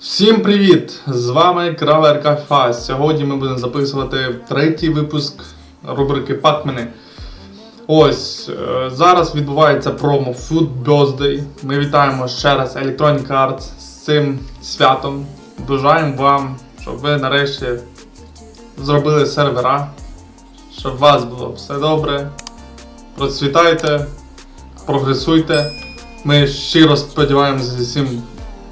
Всім привіт! З вами Кравер Кафа. Сьогодні ми будемо записувати третій випуск рубрики Пакмени. Ось е, зараз відбувається промо Food Birthday. Ми вітаємо ще раз Electronic Arts з цим святом. Бажаємо вам, щоб ви нарешті зробили сервера, щоб у вас було все добре. Процвітайте, прогресуйте. Ми щиро сподіваємося всім,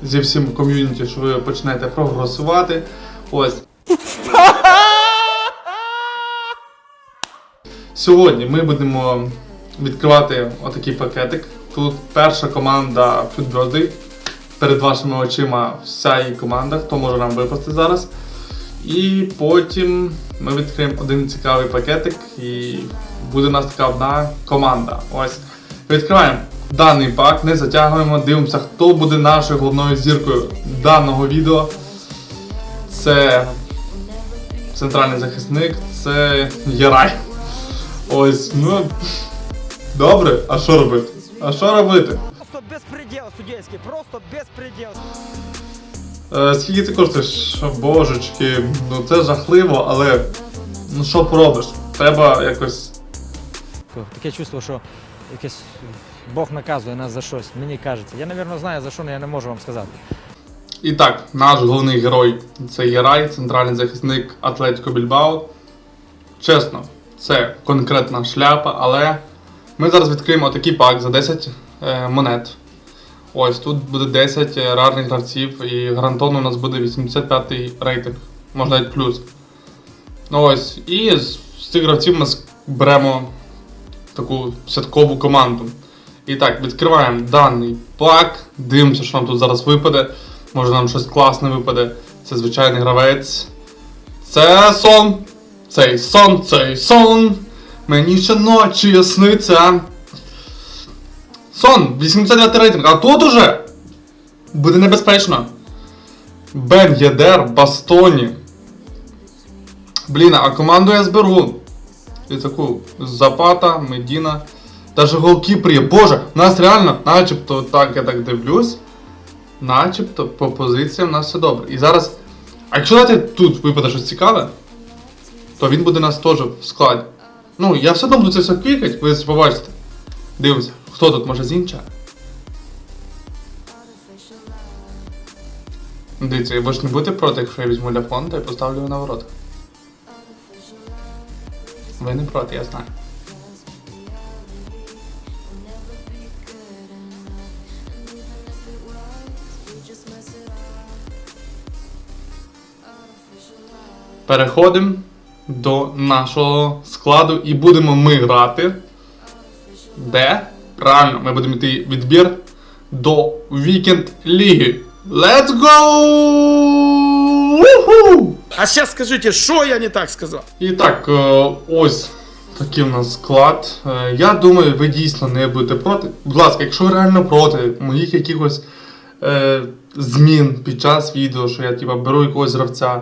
зі всім ком'юніті, що ви почнете прогресувати. Ось. Сьогодні ми будемо відкривати отакий пакетик. Тут перша команда Birthday. Перед вашими очима вся її команда, хто може нам випасти зараз. І потім ми відкриємо один цікавий пакетик і буде у нас така одна команда. Ось. Відкриваємо даний пак, не затягуємо, дивимося, хто буде нашою головною зіркою даного відео. Це центральний захисник, це Єрай. Ось, ну. Добре, а що робити? А що робити? Просто беспредел судейский, просто беспредел. Е, скільки ти коштуєш? Божечки, ну це жахливо, але ну що поробиш? Треба якось. Таке чувство, що якесь Бог наказує нас за щось, мені кажеться. Я, напевно, знаю за що, але я не можу вам сказати. І так, наш головний герой це Єрай, центральний захисник Атлетико Більбао. Чесно, це конкретна шляпа, але ми зараз відкриємо такий пак за 10 е, монет. Ось тут буде 10 рарних гравців і гарантовано у нас буде 85-й рейтинг, можна навіть плюс. Ну ось, і з цих гравців ми беремо таку святкову команду. І так, відкриваємо даний пак, дивимося, що нам тут зараз випаде. Може нам щось класне випаде. Це звичайний гравець. Це сон. Цей сон, цей сон. Мені ще ночі сниться. Сон, 89 рейтинг, а тут уже буде небезпечно. Бен Єдер, Бастоні. Блін, а команду я зберу. І таку Запата, Медіна. Даже голкіпер є. Боже, у нас реально, начебто, так я так дивлюсь. Начебто по позиціям у нас все добре. І зараз. А якщо дати тут випаде щось цікаве, то він буде нас теж в складі. Ну, я все одно буду це все клікати, ви побачите. Дивимося, хто тут може зінча? Дивіться, ви ж не будете проти, якщо я візьму ляфон та й поставлю його на ворота. Ви не проти, я знаю. Переходимо до нашого складу і будемо ми грати. Де? Правильно, ми будемо йти відбір до Вікенд Ліги. Let's go! Уху! А сейчас скажите, что я не так сказал? І так, е, ось такий у нас склад. Е, Я думаю, ви дійсно не будете проти. Будь ласка, якщо ви реально проти моїх якихось е, змін під час відео, що я типа, беру якогось гравця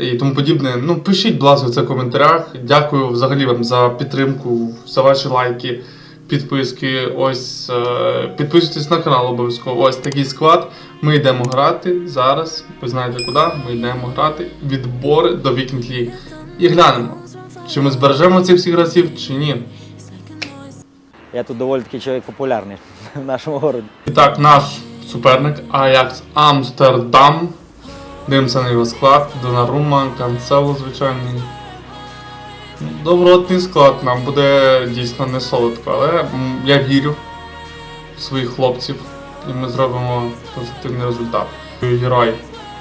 і тому подібне, ну пишіть, будь ласка, це в коментарях. Дякую взагалі вам за підтримку, за ваші лайки, підписки. Ось е, підписуйтесь на канал обов'язково. Ось такий склад. Ми йдемо грати зараз. Ви знаєте куди? Ми йдемо грати відбори до Weekend League. І глянемо, чи ми збережемо цих всіх гравців, чи ні. Я тут доволі таки чоловік популярний в нашому городі. І так, наш суперник Аякс Амстердам. Дивимося на його склад. Донарума, Канцело, звичайний. Добротний склад, нам буде дійсно не солодко, але я вірю в своїх хлопців і ми зробимо позитивний результат. Герой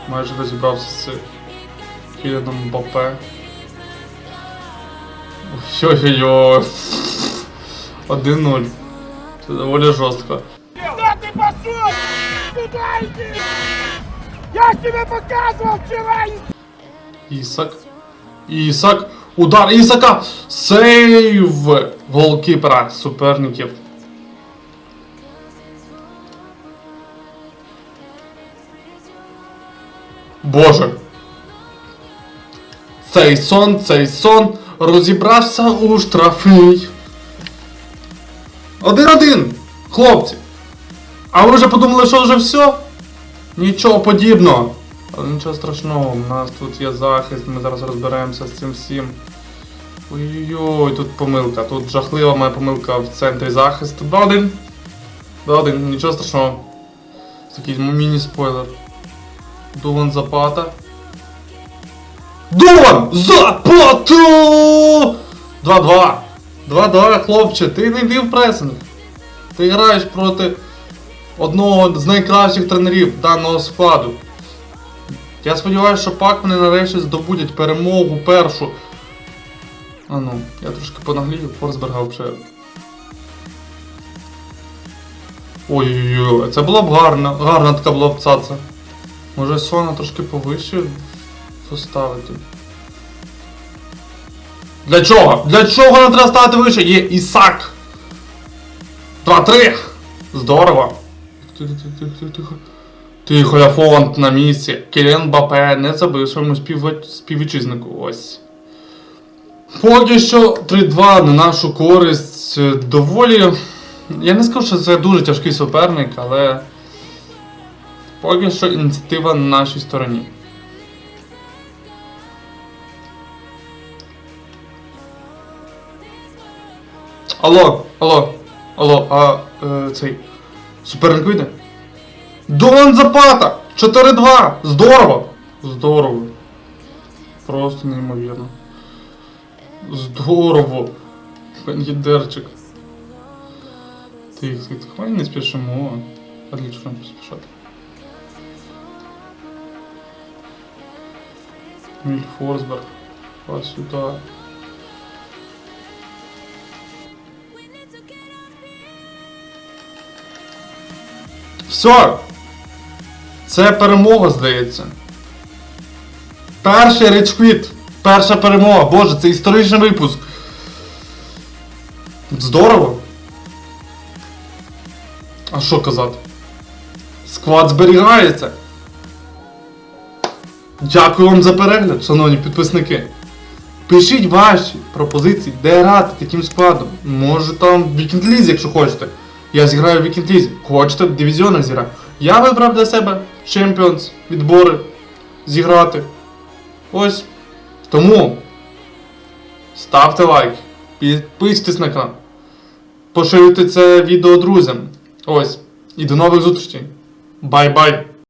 майже розібрався з Кіліном Бопе. Ой-ой-ой. 1-0. Це доволі жорстко. Куда ты пошел? Иди! Я тебе показывал вчера! Ісак. Ісак. Удар Ісака! Сейв голкіпера суперників. Боже. Цей сон, цей сон розібрався у штрафний. Один-один! Хлопці! А ви вже подумали, що вже все? Нічого подібного. Але нічого страшного, у нас тут є захист, ми зараз розберемося з цим всім. Ой-ой-ой, тут помилка. Тут жахлива моя помилка в центрі захисту. 2-1. 2-1, нічого страшного. Такий міні-спойлер. Дуван Запата. Дуван Запата! 2-2. 2-2, хлопче, ти не йди пресинг. Ти граєш проти одного з найкращих тренерів даного складу. Я сподіваюся, що пак вони нарешті здобудять перемогу першу. А ну, я трошки понаглію, Форсберга взагалі. Ой-ой-ой, це було б гарно, гарна така була б цаца. Може Сона трошки повище поставити. Для чого? Для чого нам треба ставити вище? Є Ісак! 2-3! Здорово! Тихо, тихо, тихо, тихо. На місці. Кіліан Бапе не забив своєму співвітчизнику. Ось. Поки що 3-2 на нашу користь. Доволі. Я не скажу, що це дуже тяжкий суперник, але. Поки що ініціатива на нашій стороні. Алло, алло, алло, а е, цей. Суперник? Дон Запата! 4-2! Здорово! Здорово. Просто неймовірно. Здорово! Кон'єдерчик. Тих, тих, тих. Не спішимо. Нам поспішати? Міль Форсберг. А сюди. Все! Це перемога, здається. Перший речквіт. Перша перемога. Боже, це історичний випуск. Здорово. А що казати? Склад зберігається. Дякую вам за перегляд, шановні підписники. Пишіть ваші пропозиції, де грати таким складом. Може там в Вікінд Лізі, якщо хочете. Я зіграю в Вікінд Лізі. Хочете в дивізіонах зіграю. Я вибрав для себе Champions, відбори зіграти. Ось. Тому ставте лайк, підписуйтесь на канал, поширюйте це відео друзям. Ось. І до нових зустрічей. Бай-бай!